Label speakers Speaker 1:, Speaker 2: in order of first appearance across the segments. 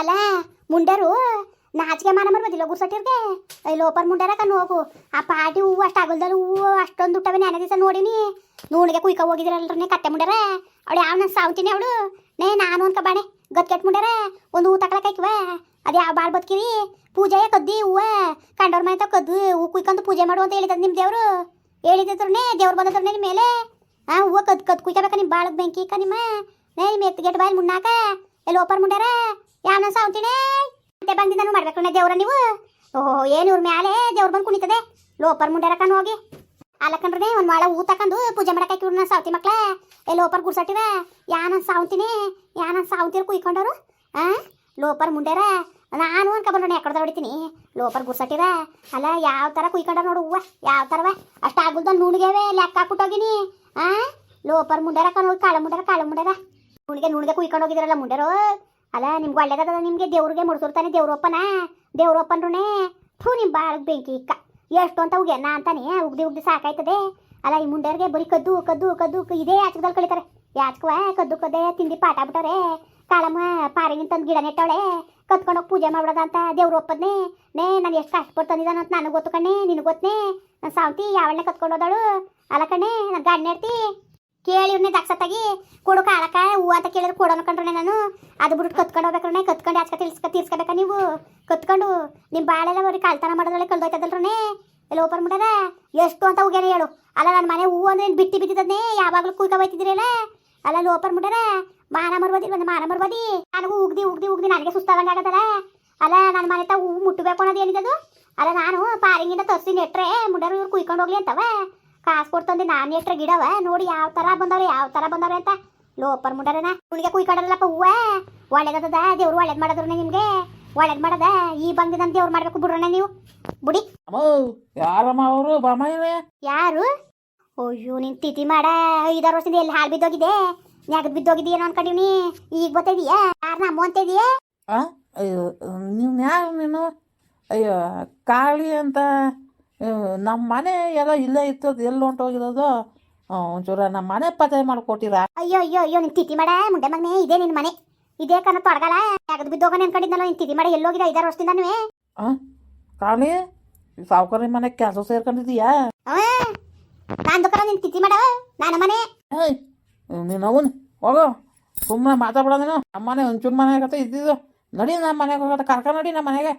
Speaker 1: ಅಲ್ಲ, ಮುಂಡರು ನಾಚಿಕೆ ಮಾನ ಮರ್ಬೋದಿಲ್ಲ ಗುರ್ಸಟ್ಟಿರ್ಗೆ ಲೋಪರ್ ಮುಂಡರ ಕಣ್ಣು ಹೋಗು. ಆ ಪಾಟಿ ಹೂವು ಅಷ್ಟು ಆಗಲ್ದಲ್ಲಿ ಹೂವು ಅಷ್ಟೊಂದು ದುಟ್ಟವೆ ನೆನೆ ದಿವಸ ನೋಡಿನಿ. ನೋಡಿಗೆ ಕುಯ್ಕ ಹೋಗಿದ್ರಲ್ರೇ ಕತ್ತೆ ಮುಂಡರ. ಅವಳು ಯಾವ ನಾನು ಸಾವ್ತೀನಿ ಅವಳು? ನೇ, ನಾನು ಅನ್ಕ ಬಾಣೆ ಗದ್ಕೆಟ್ ಮುಂಡರ. ಒಂದು ಹೂ ತಕೊಳಕೈಕ್ವ ಅದು ಯಾವ ಬಾಳ್ ಬದುಕಿರಿ ಪೂಜೆಯ ಕದ್ದಿ ಹೂವ. ಕಂಡವ್ರ ಮನೆ ಕದ್ದು ಹೂ ಕುಯ್ಕೊಂಡು ಪೂಜೆ ಮಾಡು ಅಂತ ಹೇಳಿದ ನಿಮ್ಮ ದೇವರು. ಹೇಳಿದ್ರನೇ, ದೇವ್ರು ಬಂದದ್ರನೇ ನಿಮ್ಮ ಮೇಲೆ? ಆ, ಹೂವು ಕದ್ ಕದ್ ಕುಯ್ಕಬೇಕ ನಿಮ್ಮ ಬಾಳಗ್ ಬೆಂಕಿ ಕ ನಿಮ್ಮ. ನೇ, ನಿಮ್ಮ ಎತ್ತಿಗೆಟ್ ಬಾಯಲ್ಲಿ ಮುನ್ನಾಕ ಎಲ್ಲಿ ಓಪನ್ ಮುಂಡ್ಯಾರ ಯಾವ ಸಾವ್ತೀನಿ ಮತ್ತೆ ಬಂದಿದ್ದಾನು ಮಾಡ್ಬೇಕು ದೇವ್ರ ನೀವು? ಓಹೋ, ಏನು ಇವ್ರ ಮ್ಯಾಲೆ ದೇವ್ರು ಬಂದು ಕುಣಿತದೆ? ಲೋಪರ್ ಮುಂಡ್ಯಾರ ಕಣ್ ಹೋಗಿ. ಅಲ್ಲಕಂಡ್ರೆ ಒಂದು ಮಾಳ ಹೂ ತಕೊಂಡು ಪೂಜೆ ಮಾಡಕ್ಕೆ ಇವ್ರನ್ನ ಸಾವ್ತಿ ಮಕ್ಳ. ಎಲ್ಲಿ ಲೋಪರ್ ಗುಡ್ಸಟ್ಟಿದ ಯಾನ ಸಾವ್ತೀನಿ ಯಾನ ಸಾವ್ತಿರ್ ಕುಯ್ಕೊಂಡವ್ರು? ಆ? ಲೋಪರ್ ಮುಂಡ್ಯಾರ ನಾನು ಅನ್ಕೊಂಡ್ರೆ ಯಾಕಡೆ ಹೊಡಿತೀನಿ. ಲೋಪರ್ ಗುಡ್ಸಟ್ಟಿದ ಅಲ್ಲ, ಯಾವ ಥರ ಕುಯ್ಕೊಂಡ ನೋಡು ಹೂವ? ಯಾವ ಥರವ ಅಷ್ಟು ಆಗುಲ್ದ ನುಣ್ಗೆವೆ ಲೆಕ್ಕ ಹಾಕ್ಬಿಟ್ಟೋಗಿನಿ ಆ? ಲೋಪರ್ ಮುಂಡ್ಯಾರ ಹೋಗಿ, ಕಾಳ ಮುಂಡ್ಯಾರ ಕಾಳ ಮುಂಡಾರ. ನುಣ್ಗೆ ನುಣ್ಗೆ ಕುಯ್ಕೊಂಡು ಹೋಗಿದ್ರಲ್ಲ ಮುಂಡೆರು? ಅಲ್ಲ, ನಿಮ್ಗೆ ಒಳ್ಳೇದದ ನಿಮಗೆ? ದೇವ್ರಿಗೆ ಮುಡ್ಸಿರ್ತಾನೆ ದೇವ್ರಪ್ಪನ? ದೇವ್ರೊಪ್ಪನ್ರುನೇ? ಥೂ ನಿಮ್ಮ ಬಾಳಗ್ ಬೆಂಕಿ ಇಕ್ಕ. ಎಷ್ಟು ಅಂತ ಉಗ್ಯ ನಾ ಅಂತಾನೆ, ಉಗ್ದಿ ಉಗ್ದಿ ಸಾಕಾಯ್ತದೆ. ಅಲ್ಲ, ಈ ಮುಂಡೆರಿಗೆ ಬರೀ ಕದ್ದು ಕದ್ದು ಕದ್ದು ಇದೇ ಯಾಚಕದಲ್ಲಿ ಕಳಿತಾರೆ. ಯಾಚಕವ, ಕದ್ದು, ಕದ್ದೆ ತಿಂದು ಪಾಠ ಬಿಟ್ಟವ್ರೆ. ಕಾಳಮ್ಮ ಪಾರಿಗಿನ ತಂದು ಗಿಡ ನೆಟ್ಟವಳೆ. ಕತ್ಕೊಂಡೋಗಿ ಪೂಜೆ ಮಾಡ್ಬಿಡೋದ ಅಂತ ದೇವ್ರು ಒಪ್ಪದ್ನೆ ನೇ, ನಾನು ಎಷ್ಟು ಕಷ್ಟಪಟ್ಟು ತಂದಿದ್ದಾನ ಅಂತ ನನಗೆ ಗೊತ್ತು ಕಣ್ಣೆ, ನಿನಗೆ ಗೊತ್ತನೇ ನಾನು ಸಾವಂತಿ ಯಾವಳನ್ನೇ ಕತ್ಕೊಂಡು ಹೋದಳು? ಅಲ್ಲ ಕಣ್ಣೆ, ನಾನು ಗಾಡಿ ನೆಡ್ತಿ ಕೇಳಿ ಇವ್ರನ್ನೇ ದಕ್ಷತಾಗಿ ಕೊಡು ಕಾಳಕ ಹೂ ಅಂತ ಕೇಳಿದ್ರೆ ಕೊಡೋಣ ಕಂಡ್ರೆ ನಾನು. ಅದು ಬಿಟ್ಟು ಕತ್ಕೊಂಡು ಹೋಗ್ಬೇಕ್ರೆ ಕತ್ಕೊಂಡು ಆಚೆ ತಿಳ್ಸ್ಕ ತೀರ್ಸ್ಕೋಬೇಕಾ ನೀವು? ಕತ್ಕೊಂಡು ನಿಮ್ಮ ಬಾಳೆಲ್ಲ ಅವ್ರಿಗೆ ಕಳ್ತನ ಮಾಡೋದ್ರಲ್ಲೇ ಕಳ್ದೋಯ್ತದಲ್ರೇ ಎಲ್ಲ ಓಪನ್ ಮಾಡ್ಯಾರ? ಎಷ್ಟು ಅಂತ ಹೋಗ್ಯಾರ ಹೇಳು. ಅಲ್ಲ ನನ್ನ ಮನೆ ಹೂವು ಅಂದ್ರೆ ಬಿಟ್ಟಿ ಬಿದ್ದಿದ್ದನ್ನೇ ಯಾವಾಗಲೂ ಕುಯ್ಕ ಹೋಯ್ತಿದ್ರಲ್ಲ ಅಲ್ಲ? ಅಲ್ಲಿ ಓಪನ್ ಮಾಡ್ಯಾರ? ಮಾನ ಮರ್ಬೋದಿ ಒಂದು ಮಾನ ಮರ್ಬೋದಿ ನನಗೂ ಉಗ್ದಿ ಉಗ್ದಿ ಉಗ್ದಿ, ನನಗೆ ಸುಸ್ತಾಗಂಗೆ ಆಗತ್ತಲ್ಲ. ಅಲ್ಲ ನನ್ನ ಮನೆ ತ ಹೂ ಮುಟ್ಟಬೇಕು ಅನ್ನೋದು ಏನಿದದು ಅಲ್ಲ, ನಾನು ಪಾರಿಂಗಿಂದ ತರಿಸಿ ನೆಟ್ರೆ ಮುಂಡರು ಇವ್ರು ಕುಯ್ಕೊಂಡು ಹೋಗ್ಲಿ ಅಂತವ. ಕಾಸು ಕೊಡ್ತಂದೆ ನಾನು ಎಷ್ಟ್ರ ಗಿಡವ? ನೋಡಿ ಯಾವ ಥರ ಬಂದವ್ರೆ ಯಾವ ತರ ಬಂದವ್ರೆ ಅಂತ. ಲೋಪರ್ ಮುಂಡರನ ಕುಯ್ ಕಡಲಪ್ಪ ಹೂವ? ಒಳ್ಳೇದದ ದೇವ್ರು ಒಳ್ಳೇದು ಮಾಡಿದ್ರು ನಿಮಗೆ? ಒಳ್ಳೇದು ಮಾಡದ? ಈ ಬಂದಿದಂತ ದೇವ್ರು ಮಾಡ್ಬೇಕು ಬಿಡ್ರಣ್ಣ ನೀವು? ಬುಡಿ.
Speaker 2: ಯಾರಮ್ಮ ಅವರು?
Speaker 1: ಯಾರು? ಅಯ್ಯೋ ನಿನ್ ತಿಥಿ ಮಾಡ. ಐದಾರು ವರ್ಷದಿಂದ ಎಲ್ಲಿ ಹಾಳು ಬಿದ್ದೋಗಿದೆ ನೆಗದ್ ಬಿದ್ದೋಗಿದ್ದೀಯೇನೋ ಅನ್ಕೊಂಡಿವ್ನಿ ಈಗ ಗೊತ್ತಿದೀಯಾ ಯಾರನ್ನ ಅಮ್ಮ
Speaker 2: ಅಂತಿದೀಯ ಅಯ್ಯೋ ನೀವು ಯಾರು ನೀನು? ಅಯ್ಯೋ ಕಾಳಿ ಅಂತ. ನಮ್ಮ ಮನೆ ಎಲ್ಲ ಇಲ್ಲೇ ಇತ್ತದ ಎಲ್ಲಿ ಹೊಂಟೋಗಿರೋದು? ಒಂಚೂರ ನಮ್ಮ ಮನೆ ಪತ್ತೆ ಮಾಡಿಕೊಟ್ಟಿರ?
Speaker 1: ಅಯ್ಯೋ ಅಯ್ಯೋ ಅಯ್ಯೋ ನಿನ್ ತಿಥಿ ಮಾಡ ಮುಂಡೆ ಮಗನೇ ಇದೇ ನಿನ್ ಮನೆ. ಇದೇ ಕಣ ತೊಡಗಲ್ಲ ನೆಗದ್ ಬಿದ್ದೋಗನ ಅನ್ಕೊಂಡಿದ್ನಲ್ಲ ನಿನ್ ತಿಥಿ ಮಾಡ ಎಲ್ಲೋಗಿದ ಐದಾರು ವರ್ಷದಿಂದನೂ
Speaker 2: ಕಾಣಿ ಸಾವುಕಾರ ಮನೆ ಕೆಲಸ ಸೇರ್ಕೊಂಡಿದೀಯಾ
Speaker 1: ನಾನು ದುಕಾನ ನಿನ್ ತಿಥಿ ಮಾಡ ನನ್ನ ಮನೆ.
Speaker 2: ಏಯ್ ನೀನು ಅವನು ಹೋಗೋ. ಸುಮ್ಮನೆ ಮಾತಾಡ್ಬೇಡ ನೀನು. ನಮ್ಮ ಮನೆ ಒಂಚೂರು ಮನೆ ಆಗತ್ತೆ ಇದ್ದಿದ್ದು. ನಡಿ ನಮ್ಮ ಮನೆಗೆ ಹೋಗತ್ತೆ ಕರ್ಕ ನಡಿ ನಮ್ಮ ಮನೆಗೆ.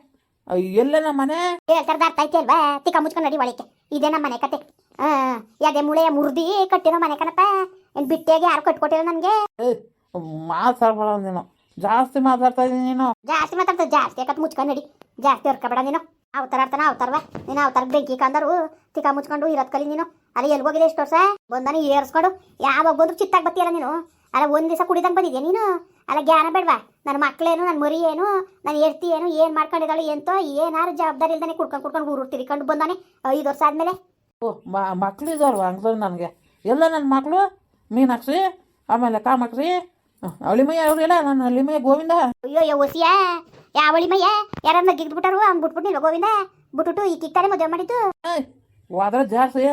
Speaker 2: ಎಲ್ಲೇ ನಮ್ಮ ಮನೆ?
Speaker 1: ಹೇಳ್ತಾರ್ದ ಅರ್ಥ ಅಲ್ವಾ? ತಿಕ್ಕ ಮುಚ್ಕೊಂಡು ನಡಿ ಒಳಕ್ಕೆ. ಇದೇ ನಮ್ಮ ಮನೆ ಕತೆ. ಯಾವ್ದೇ ಮುಳೆ ಮುರ್ದಿ ಕಟ್ಟಿರೋ ಮನೆ ಕಣಪ್ಪ. ಏನ್ ಬಿಟ್ಟಿಯಾಗಿ ಯಾರು ಕಟ್ಕೊಟ್ಟಿರೋ ನನಗೆ?
Speaker 2: ಮಾತಾಡ್ಬೇಡ ನೀನು. ಜಾಸ್ತಿ ಮಾತಾಡ್ತಾ ಇದ್ದೀನಿ ನೀನು.
Speaker 1: ಜಾಸ್ತಿ ಮಾತಾಡ್ತಾ ಜಾಸ್ತಿ ಯಾಕತ್ ಮುಚ್ಕೊಂಡು ನಡಿ. ಜಾಸ್ತಿ ಹೊರ್ಕಬೇಡ ನೀನು. ಅವತಾರ ಆಡ್ತಾನ ಅವತಾರವ. ನೀನು ಅವತಾರ ಬೆಂಕಿ ಕಂದರು ತಿಕ್ಕ ಮುಚ್ಕೊಂಡು ಇರೋದ್ ಕಲಿ ನೀನು. ಅಲ್ಲಿ ಎಲ್ಲಿ ಹೋಗಿದೆ ಎಷ್ಟು ವರ್ಷ? ಬಂದಾನೆ ಏರ್ಸ್ಕೊಂಡು ಯಾವಾಗ ಬಂದ್ರು ಚಿತ್ತಾಗಿ ಬತ್ತೀಯಲ್ಲ ನೀನು. ಅಲ್ಲ ಒಂದು ದಿವಸ ಕುಡಿದಂಗೆ ಬಂದಿದ್ಯಾ ನೀನು? ಅಲ್ಲ ಜ್ಞಾನ ಬೇಡವಾ? ನನ್ನ ಮಕ್ಕಳೇನು ನನ್ನ ಮರಿ ಏನು ನನ್ನ ಹೆರ್ತಿ ಏನು ಏನು ಮಾಡ್ಕೊಂಡಿದ್ದಾಳೆ ಎಂತೋ ಏನಾರು ಜವಾಬ್ದಾರಿ ಇಲ್ದಾನೆ ಕುಡ್ಕೊಂಡು ಕುಡ್ಕೊಂಡು ಊರು ತಿರ್ಕೊಂಡು ಬಂದಾನೆ ಐದು ವರ್ಷ ಆದಮೇಲೆ.
Speaker 2: ಓ ಮಕ್ಳಿದಾರವ ಹಂಗಂದ್ರೆ ನನಗೆ. ಎಲ್ಲ ನನ್ನ ಮಕ್ಕಳು ಮೀನಾಕ್ಷಿ ಆಮೇಲೆ ಕಾಮಾಕ್ಷಿ ಅಳಿಮಯ್ಯ ಇಲ್ಲ ನನ್ನ ಅಳಿಮಯ್ಯ ಗೋವಿಂದ.
Speaker 1: ಅಯ್ಯೋ ಯೋ ಒಸಿಯ? ಯಾವ ಅಳಿಮಯ್ಯ? ಯಾರನ್ನ ಗಿಗ್ದು ಬಿಟ್ಟಾರು ಅವ್ನು ಬಿಟ್ಬಿಟ್ಟು ಗೋವಿಂದ? ಬಿಟ್ಬಿಟ್ಟು ಈ ಕಿಕ್ತಾರೆ ಮದುವೆ ಮಾಡಿದ್ದು?
Speaker 2: ಓ ಹೋದ್ರೆ ಜಾಸ್ತಿ.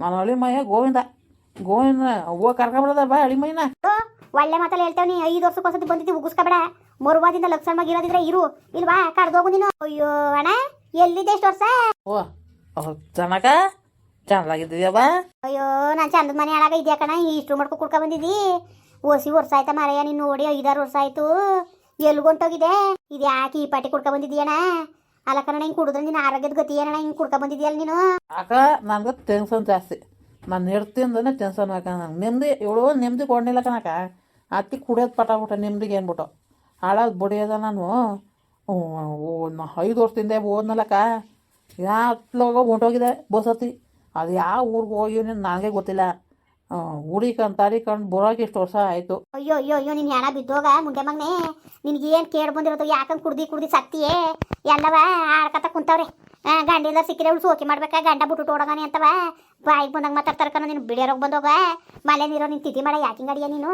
Speaker 2: ನನ್ನ ಅಳಿಮಯ್ಯ ಗೋವಿಂದ. ಗೋವಿಂದ ಅವ್ವ ಕರ್ಕೊಬಿಡದ ಬಾ ಅಳಿ
Speaker 1: ಮೈನ ಒಳ್ಳೆ ಮಾತಲ್ಲಿ ಹೇಳ್ತೇವೆ ನೀ ಐದು ವರ್ಷಕ್ಕೊಂದ್ಸತಿ ಬಂದಿದ್ದಿ ಉಗಿಸ್ಕೊಬೇಡ. ಮರುವಾದಿಂದ ಲಕ್ಷಣವಾಗಿ ಇರೋದಿದ್ರೆ ಇರು. ಇಲ್ವಾ ಕಡ್ದೋಗು ನೀನು. ಅಯ್ಯೋ ಅಣ್ಣ ಎಲ್ಲಿದೆ ಎಷ್ಟು ವರ್ಷ?
Speaker 2: ಓ ಜನಕ ಚಂದಾಗಿದ್ದೀಯವ
Speaker 1: ಅಯ್ಯೋ ನಾನು ಚಂದ ಮನೆ ಹಾಳಾಗ ಇದೆಯಾ ಕಣ ಇಷ್ಟು ಮಾಡ್ಕೊ ಕುಡ್ಕೊ ಬಂದಿದ್ದಿ. ಓಸಿ ವರ್ಷ ಆಯ್ತಾ ಮಾರಯ್ಯ ನೀನು ನೋಡಿ ಐದಾರು ವರ್ಷ ಆಯ್ತು. ಎಲ್ಗೊಂಟೋಗಿದೆ? ಇದು ಯಾಕೆ ಈ ಪಾಟಿ ಕುಡ್ಕೊ ಬಂದಿದ್ದೀಯಣ್ಣ ಅಲ್ಲ ಕಣ ಹಿಂಗೆ ಕುಡಿದ್ರೆ ನಿನ್ನ ಆರೋಗ್ಯದ ಗತಿ ಏನಣ್ಣ ಹಿಂಗೆ ಕುಡ್ಕೊ ಬಂದಿದ್ಯಲ್ಲ ನೀನು?
Speaker 2: ಆಗ ನನಗೆ ಟೆನ್ಷನ್ ಜಾಸ್ತಿ. ನಾನು ಅಂದ್ರೆ ಟೆನ್ಷನ್ ಹಾಕ ನಂಗೆ. ನೆಮ್ಮದಿ ಇವಳು ನೆಮ್ಮದಿ ಕೊಡ್ನಿಲ್ಲ ಕಣಕ ಅತ್ತಿ ಕುಡಿಯೋದು ಪಟಾಬಿಟ್ಟ ನೆಮ್ಮದಿಗೆ ಏನ್ಬಿಟ್ಟು. ಹಾಳಾದ ಬಡಿಯೋದ ನಾನು. ಐದು ವರ್ಷದಿಂದ ಓದ್ನಲ್ಲಕ್ಕ. ಯಾತ್ಲೋಗ ಹೊಂಟೋಗಿದೆ ಬಸ್ ಹತ್ತಿ ಅದು ಯಾವ ಊರಿಗೆ ಹೋಗಿ ನನಗೆ ಗೊತ್ತಿಲ್ಲ. ಹುಡಿಕಂಡು ಕಣ್ಣು ಬರೋಕೆ ಇಷ್ಟು ವರ್ಷ ಆಯಿತು.
Speaker 1: ಅಯ್ಯೋ ಅಯ್ಯೋ ಅಯ್ಯೋ, ನೀನು ಹೆಣ ಬಿದ್ದೋಗ ಮುಂದೆ ಮಗನೆ? ನಿನಗೆ ಏನು ಕೇಳಿ ಬಂದಿರೋದು ಯಾಕಂದ್ ಕುಡ್ದಿ ಕುಡ್ದಿ ಸತ್ತಿಯೇ? ಎಲ್ಲವ ಆಡ್ಕತ ಕುಂತವ್ರೆ. ಗಂಡಿಲ್ಲ ಸಿಕ್ಕಿದ್ರೆ ಅವ್ಳು ಸೋಕಿ ಮಾಡ್ಬೇಕಾ? ಗಂಡ ಬಿಟ್ಟು ಓಡೋಗಾನೆ ಅಂತವ. ಬಾಯಿಗೆ ಬಂದಂಗೆ ಮಾತಾಡ್ತಾರ ಕಣ ನೀನು. ಹೋಗಿ ಬಂದೋಗ ಮಲೆ ನೀರೋ, ನೀನು ತಿಥಿ ಮಾಡ ಯಾಕಿಂಗ್ ಅಡಿಯ ನೀನು?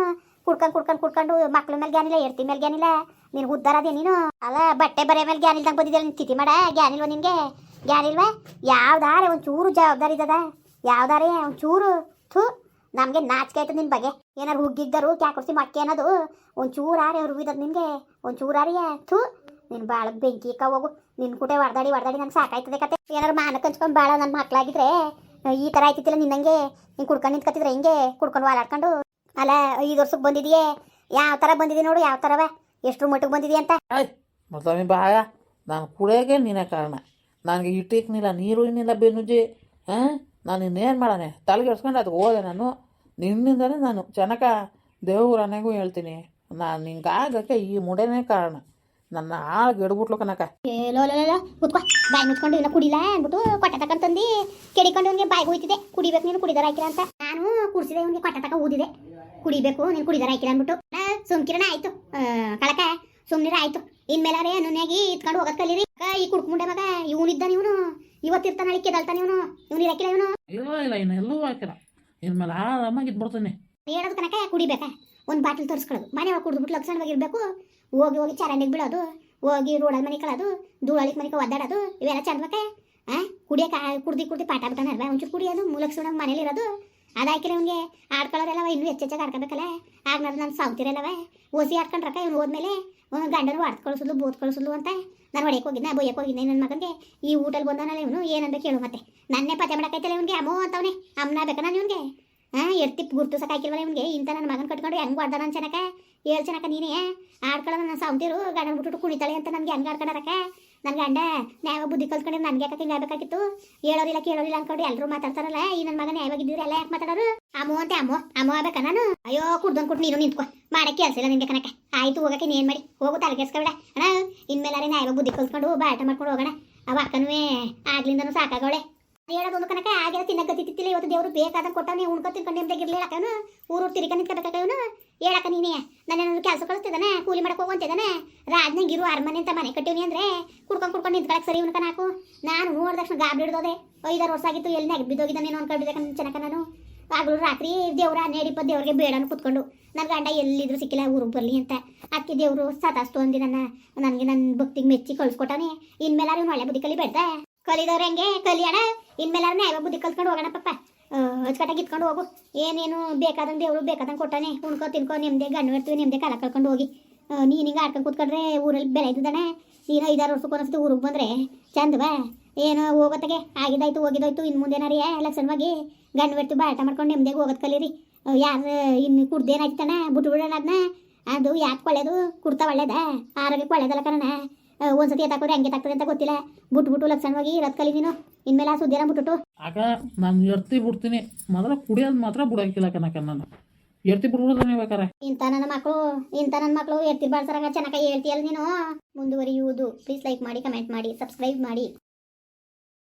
Speaker 1: ಕುಡ್ಕೊಂಡು ಕುಡ್ಕೊಂಡು ಕುಡ್ಕೊಂಡು ಮಕ್ಳ ಮೇಲೆ ಗ್ಯಾನಿಲ್ಲ ಎರ್ತಿ ಮೇಲೆ ಗ್ಯಾನಿಲ್ಲ ನೀನು ಉದ್ದಾರದೆ ನೀನು. ಅಲ್ಲ, ಬಟ್ಟೆ ಬರೆ ಮೇಲೆ ಗ್ಯಾನಿಲ್ದಂಗೆ ಬಂದಿದ್ದೆ ನೀನು ತಿಥಿ ಮಾಡ ಗ್ಯಾನಿಲ್ವ ನಿನಗೆ? ಗ್ಯಾನಿಲ್ವ ಯಾವ್ದಾರೆ ಒಂದು ಚೂರು ಜವಾಬ್ದಾರಿ ಇದ್ದದ. ಯಾವ್ದಾರೆ ಒಂದು ಚೂರು ಥೂ, ನಮಗೆ ನಾಚಿಕೆ ಆಯ್ತು ನಿನ್ನ ಬಗ್ಗೆ. ಏನಾರು ಹುಗ್ಗಿದ್ದರು, ಕ್ಯಾಕುರ್ಸಿ ಮಕ್ಕೆ ಅನ್ನೋದು ಒಂದು ಆರಿ ಅವ್ರು ಬಿದ್ದದ್ ನಿನಗೆ. ಒಂದು ಚೂರಾರಿಯೇ ಥು ನಿನ್ನ ಬಾಳ ಬೆಂಕಿ ಹೋಗು. ನಿನ್ನ ಕೂಟೆ ಹೊಡೆದಾಡಿ ಹೊಡೆದಾಡಿ ನಂಗೆ ಸಾಕಾಯ್ತದೆ ಕತೆ. ಏನಾರು ಮಾನ ಕಂಚ್ಕೊಂಡು ಭಾಳ ನನ್ನ ಮಕ್ಕಳಾಗಿದ್ರೆ ಈ ಥರ ಆಯ್ತಿತ್ತಿಲ್ಲ ನಿನ್ನಂಗೆ ನೀನು ಕುಡ್ಕೊಂಡು ನಿಂತ್ಕತ್ತಿದ್ರೆ ಹೆಂಗೆ? ಕುಡ್ಕೊಂಡು ವಾಲಾಡ್ಕೊಂಡು? ಅಲ್ಲ, ಐದು ವರ್ಷಕ್ಕೆ ಬಂದಿದೆಯೇ? ಯಾವ ಥರ ಬಂದಿದೆ ನೋಡು, ಯಾವ ಥರವ ಎಷ್ಟು ಮಟ್ಟಿಗೆ ಬಂದಿದೆ ಅಂತ?
Speaker 2: ಮತ್ತೊಮ್ಮೆ ಬಾಯ ನಾನು ಕುಡಿಯೋಕೆ ನೀನೇ ಕಾರಣ. ನನಗೆ ಇಟ್ಟಿಕ್ನಿಲ್ಲ ನೀರು ಇನ್ನಿಲ್ಲ ಬೆನ್ನುಜ್ಜಿ. ಹಾಂ ನಾನು ಇನ್ನೇನು ಮಾಡೋಣ? ತಲೆಗೆಡ್ಸ್ಕೊಂಡು ಅದಕ್ಕೆ ಹೋದೆ ನಾನು. ನಿನ್ನಿಂದಲೇ ನಾನು ಜನಕ ದೇವರನೆಗೂ ಹೇಳ್ತೀನಿ. ನಾನು ನಿಂಗಾಗಕ್ಕೆ ಈ ಮುಡೇನೇ ಕಾರಣ. ನನ್ನ ಆಳ್ ಗಿಡ್ಬಿಟ್ಲು ಕನಕ
Speaker 1: ಲೋ ಕೂತ್ಕೋ. ಬಾಯಿ ಮುಚ್ಕೊಂಡು ಇನ್ನ ಕುಡಿಲ್ಲ ಅಂದ್ಬಿಟ್ಟು ಕೊಟ್ಟ ತಕೊಂತಂದು ಕೆಡಿಕೊಂಡು ಅವ್ನಿಗೆ ಬಾಯಿಗೆ ಹೋಯ್ತಿದೆ. ಕುಡಿಬೇಕು ನೀನು ಕುಡಿದಾರ ಹಾಕಿಲ್ಲ ಅಂತ. ನಾನು ಕುಡಿಸಿದೆ ಇವನಿಗೆ ಕೊಟ್ಟ ತಕ ಊದಿದೆ. ಕುಡಿಬೇಕು ನೀನು ಕುಡಿದಾರ ಹಾಕಿಲ್ಲ ಅಂದ್ಬಿಟ್ಟು. ಸುಮ್ಕಿರಣ ಆಯ್ತು. ಕಳಕ ಸುಮ್ನಿರ ಆಯ್ತು. ಇನ್ಮೇಲಾರೆ ನುನ್ಯಾಗಿ ಇತ್ಕೊಂಡು ಹೋಗತ್ ಕಲೀರಿ. ಈ ಕುಡ್ಕೊಂಡೆ ಮಗ ಇವನಿದ್ದ ಇವನು. ಇವತ್ತಿರ್ತಾನ ಅಳಿಕೆ ಕೆದಲ್ತಾನೆ ಇವನು. ಇವನು ಇರಕ್ಕಿಲ್ಲ ಇವನು.
Speaker 2: ಇಲ್ಲ ಇಲ್ಲ ಇನ್ನು ಎಲ್ಲೂ ಹಾಕಿಲ್ಲ. ಇನ್ಮೇಲೆ ಆರಾಮಾಗಿ ಇದ್ಬಿಡ್ತಾನೆ.
Speaker 1: ಹೇಳೋದು ಕನಕ ಕುಡಿಬೇಕಾ? ಒಂದು ಬಾಟಲ್ ತೋರಿಸ್ಕೊಳ್ಳೋದು. ಮನೆ ಒಳಗೆ ಕುಡಿದ್ಬಿಟ್ಟು ಲಕ್ಷಣವಾಗಿರ್ಬೇಕು ಹೋಗಿ ಹೋಗಿ ಚರಂಡಿಗೆ ಬೀಳೋದು, ಹೋಗಿ ರೋಡಲ್ಲಿ ಮನೆ ಕಳೋದು ಧೂಳಳಿಗೆ ಮನೆ ಒದ್ದಾಡೋದು, ಇವೆಲ್ಲ ಚಂದ್ಬೇಕ ಆ? ಕುಡಿಯೋಕೆ, ಕುಡ್ದು ಕುಡ್ದು ಪಾಠ ಬಿಟ್ಟಾನಲ್ವ ಒಂಚೂರು ಕುಡಿಯೋದು ಮೂಲಕ್ಷಣ ಮನೇಲಿ ಇರೋದು. ಅದಾಕಿಲ್ಲ ಅವ್ನಿಗೆ ಆಡ್ಕೊಳ್ಳೋರೆಲ್ಲವ ಇನ್ನೂ ಹೆಚ್ಚೆಚ್ಚಾಗಿ ಆಡ್ಕೋಬೇಕಲ್ಲ? ಆಗ ನಾನು ಸಾವ್ತಿರಲ್ಲವ? ಓಸಿ ಆಡ್ಕೊಂಡ್ರಕ್ಕ ಇವ್ನು ಹೋದ್ಮೇಲೆ? ಗಂಡನು ಹೊಡ್ದು ಕಳಿಸೋದು ಬೋತ್ ಕಳಿಸೋದು ಅಂತ ನಾನು ಹೊಡೆಯಕ್ಕೆ ಹೋಗಿದ್ದೆ ಬೊಯ್ಯಕ್ಕೆ ಹೋಗಿದ್ದೆ ನನ್ನ ಮಗನಿಗೆ? ಈ ಊಟಲ್ಲಿ ಬಂದಾನಲ್ಲ ಇವನು, ಏನಂತ ಕೇಳು ಮತ್ತೆ. ನನ್ನೇ ಪತ್ತೆ ಮಾಡಕ್ಕೈತಲ್ಲ ಇವನಿಗೆ, ಅಮ್ಮೋ ಅಂತವನೇ, ಅಮ್ಮನ ಬೇಕಾ ನಾನು ಇವನಿಗೆ? ಹಾ ಎರ್ತಿ ಗುರ್ತು ಸಾಕಿಲ್ವಲ್ಲ ಇವನಿಗೆ? ಇಂಥ ನನ್ನ ಮಗನ ಕಟ್ಕೊಂಡು ಹೆಂಗ್ ಹೊಡ್ದ ನನ್ನ ಚೆನ್ನಕ ಏಳು ಚೆನ್ನಕ ನೀನೇ ಆಡ್ಕೊಳ್ಳೋ ನನ್ನ ಸಾವ್ತಿರು, ಗಂಡನ ಬಿಟ್ಟು ಕುಣಿತಾಳೆ ಅಂತ ನನಗೆ ಹೆಂಗ್ ಆಡ್ಕೊಂಡಾರಕ್ಕ ನನ್ನ ಗಂಡ ನ್ಯಾಯ ಬುದ್ಧಿ ಕಲ್ತ್ಕೊಂಡು ನನಗೆ ಯಾಕೆ ಹಿಂಗೆ ಆಗಬೇಕಾಗಿತ್ತು? ಹೇಳೋರಿಲ್ಲ ಕೇಳೋರಿಲ್ಲ ಅನ್ಕೊಂಡು ಎಲ್ಲರೂ ಮಾತಾಡ್ತಾರಲ್ಲ, ಈ ನನ್ನ ಮಗ ನ್ಯಾಯವಾಗಿದ್ದೀರಿ ಎಲ್ಲ ಯಾಕೆ ಮಾತಾಡೋರು? ಅಮ್ಮೋ ಅಂತ ಅಮ್ಮ, ಅಮ್ಮೋ ಆಗ್ಬೇಕಾ ನಾನು? ಅಯ್ಯೋ ಕುಡ್ದೊಂದು ಕೊಟ್ಟು ನೀನು ನಿಂತ್ಕೊ. ಮಾಡಕ್ಕೆ ಕೆಲಸ ಇಲ್ಲ ಕನಕ ಆಯ್ತು, ಹೋಗಕ್ಕೆ ನೀನ್ ಮಾಡಿ? ಹೋಗು ತಲೆಗೆಸ್ಕೊಬೇಡ ಅಣ್ಣ ಇನ್ಮೇಲೆ ನ್ಯಾಯವಾಗಿ ಬುದ್ಧಿ ಕಲ್ತ್ಕೊಂಡು ಬಾಟ ಮಾಡ್ಕೊಂಡು ಹೋಗೋಣ. ಅವ ಅಕ್ಕನೂ ಆಗ್ಲಿಂದನೂ ಸಾಕಾಗೋಳೆ. ಹೇಳೋದೊಂದು ಕನಕ ಆಗಿರೋ ತಿನ್ನಕ್ಕೆ ಗತಿ ತಿತ್ತಿಲ್ಲ ಇವತ್ತು ದೇವರು ಬೇಕಾದಂಗೆ ಕೊಟ್ಟವನೇ ಉಣ್ಕೊ ತಿನ್ಕೊಂಡು ನಿಮ್ದಾಗಿರ್ಲಿ ಹೇಳಕ್ಕವನು ಊರು ತಿರ್ಕ ನಿಂತ್ಕೋಬೇಕಾಕ ಇವನು ಹೇಳಕ್ಕ ನೀನೇ ನನ್ನೇನಾದ್ರು ಕೆಲಸ ಕಳಿಸ್ತಿದ್ದಾನೆ ಕೂಲಿ ಮಾಡಕ್ಕೆ ಹೋಗುವಂತಿದ್ದಾನೆ ರಾಜ್ನಾಗ ಇರು ಅರಮನೆ ಅಂತ ಮನೆ ಕಟ್ಟಿವ್ನಿ ಅಂದ್ರೆ ಕುಡ್ಕೊಂಡು ಕುಡ್ಕೊಂಡು ನಿಂತ್ಕೊಳಕ್ಕೆ ಸರಿ ಇವನು ನಾಕು ನಾನು ನೋಡಿದ ತಕ್ಷಣ ಗಾಬರಿ ಹಿಡ್ದೋದೆ. ಐದಾರು ವರ್ಷ ಆಗಿತ್ತು ಎಲ್ಲಿ ನೆಗ್ ಬಿದ್ದೋಗಿದ್ದಾನೇನೋ ಅನ್ಕೊಂಡಿದ್ದೆ ಚೆನ್ನಕ ನಾನು. ಆಗ್ಲೂ ರಾತ್ರಿ ದೇವ್ರ ನೇಡಿಪ್ಪ ದೇವ್ರಿಗೆ ಬೇಡನು ಕುತ್ಕೊಂಡು. ನನ್ನ ಗಂಡ ಎಲ್ಲಿದ್ರು ಸಿಕ್ಕಿಲ್ಲ, ಊರಿಗೆ ಬರಲಿ ಅಂತ. ಅದಕ್ಕೆ ದೇವರು ಸತಾಸ್ತು ಅಂದಿ ನನ್ನ. ನನಗೆ ನನ್ನ ಭಕ್ತಿಗೆ ಮೆಚ್ಚಿ ಕಳ್ಸ್ಕೊಟ್ಟವನೆ. ಇನ್ಮೇಲೆ ಇವ್ನು ಒಳ್ಳೆ ಬುದ್ಧಿ ಕಲಿಬೇಡ್ದ ಕಲಿದವ್ರು ಹೆಂಗೆ ಕಲಿಯಣ ಇನ್ಮೇಲೆ ನ್ಯಾಯ ಬುದ್ಧಿ ಕಲ್ತ್ಕೊಂಡು ಹೋಗೋಣ ಪಪ್ಪ. ಅಚ್ಚುಕಟ್ಟಾಗಿ ಇತ್ಕೊಂಡು ಹೋಗು. ಏನೇನು ಬೇಕಾದಂಗೆ ದೇವರು ಬೇಕಾದಂಗೆ ಕೊಟ್ಟಾನೆ. ಉಣ್ಕೋ, ತಿನ್ಕೋ, ನಿಮ್ದೆ ಗಣ್ಣು ಇರ್ತೀವಿ ನಿಮ್ದೆ ಕಾಲ ಕಳ್ಕೊಂಡು ಹೋಗಿ. ನೀನು ಹಿಂಗೆ ಆಡ್ಕೊಂಡು ಕೂತ್ಕೊಂಡ್ರೆ ಊರಲ್ಲಿ ಬೆಲೆ ಇದ್ದಾನೆ ನೀನು ಐದಾರು ವರ್ಷಕ್ಕೆ ಒಂದ್ಸತಿ ಊರಿಗೆ ಬಂದರೆ. ಚಂದವಾ ಏನೋ ಹೋಗೋತ್ತಗೆ ಆಗಿದ್ದಾಯ್ತು, ಹೋಗಿದ್ದಾಯ್ತು. ಇನ್ನು ಎಲ್ಲ ಲಕ್ಷಣವಾಗಿ ಗಂಡು ಬಿಡ್ತು ಬಾಟ ಮಾಡ್ಕೊಂಡು ನಿಮ್ಮದೇ ಹೋಗೋದು ಕಲೀರಿ. ಯಾರು ಇನ್ನು ಕುಡ್ದೇನಾಯ್ತಾನ ಬಿಟ್ಟು ಬಿಡೋಣ ಅದನ್ನ ಅದು ಯಾಕೆ ಒಳ್ಳೇದು? ಕುಡ್ತಾ ಒಳ್ಳೇದ? ಆರೋಗ್ಯಕ್ಕೆ ಒಳ್ಳೇದಲ್ಲ ಒಂದ್ಸತಿ ಎತ್ತಾಕೋದ್ರೆ ಹಂಗೆ ತಾಕ್ತದೆ ಅಂತ ಗೊತ್ತಿಲ್ಲ. ಬಿಟ್ಬಿಟ್ಟು ಲಕ್ಷಣವಾಗಿ ಇರೋದು ಕಲಿ ನೀನು. ಇನ್ಮೇಲೆ ಆ ಸುದ್ದಿ ಬಿಟ್ಬಿಟ್ಟು
Speaker 2: ಆಗ ನಾನು ಎರ್ತಿ ಬಿಡ್ತೀನಿ. ಮೊದಲ ಕುಡಿಯೋದು ಮಾತ್ರ ಬಿಡೋಕ್ಕಿಲ್ಲ ಕನಕ ನಾನು. ಎರ್ತಿ ಬಿಡ್ಬಿಡ್ತೀನಿ ಬೇಕಾರೆ
Speaker 1: ಇಂಥ ನನ್ನ ಮಕ್ಕಳು ಇಂಥ ನನ್ನ ಮಕ್ಕಳು ಎತ್ತಿರ್ಬಾರ್ಸರಾಗ ಚೆನ್ನಾಗಿ ಹೇಳ್ತೀಯಲ್ಲ ನೀನು. ಮುಂದುವರಿಯುವುದು. ಪ್ಲೀಸ್ ಲೈಕ್ ಮಾಡಿ ಕಮೆಂಟ್ ಮಾಡಿ ಸಬ್ಸ್ಕ್ರೈಬ್ ಮಾಡಿ.